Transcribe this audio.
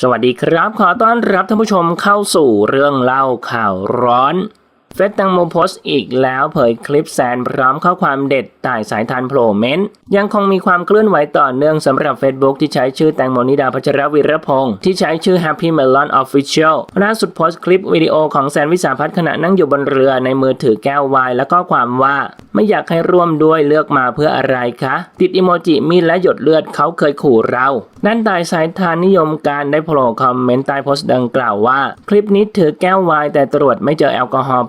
สวัสดีครับ ขอต้อนรับท่านผู้ชมเข้าสู่เรื่องเล่าข่าวร้อน เฟซตังโมโพสต์อีกแล้วเผยคลิปแซนพร้อมข้อความเด็ดต่ายสายทานโผล่เม้นต์ยังคงมีความเคลื่อนไหวต่อเนื่องสำหรับ Facebook ที่ใช้ชื่อแตงโมนิดาพัชรวิรพงศ์ที่ใช้ชื่อ Happy Melon Official ล่าสุดโพสต์คลิปวิดีโอของแซนวิสาพัฒน์ขณะนั่งอยู่บนเรือในมือถือแก้วไวน์และก็ความว่า ไม่อยากให้ร่วมด้วยเลือกมาเพื่ออะไรคะ ติดอิโมจิมีดและหยดเลือดเขาเคยขู่เราด้านตายสายทานนิยมการได้โผล่คอมเมนต์ใต้โพสต์ดังกล่าวว่า คลิปนี้ถือแก้วไวน์แต่ตรวจไม่เจอแอลกอฮอล์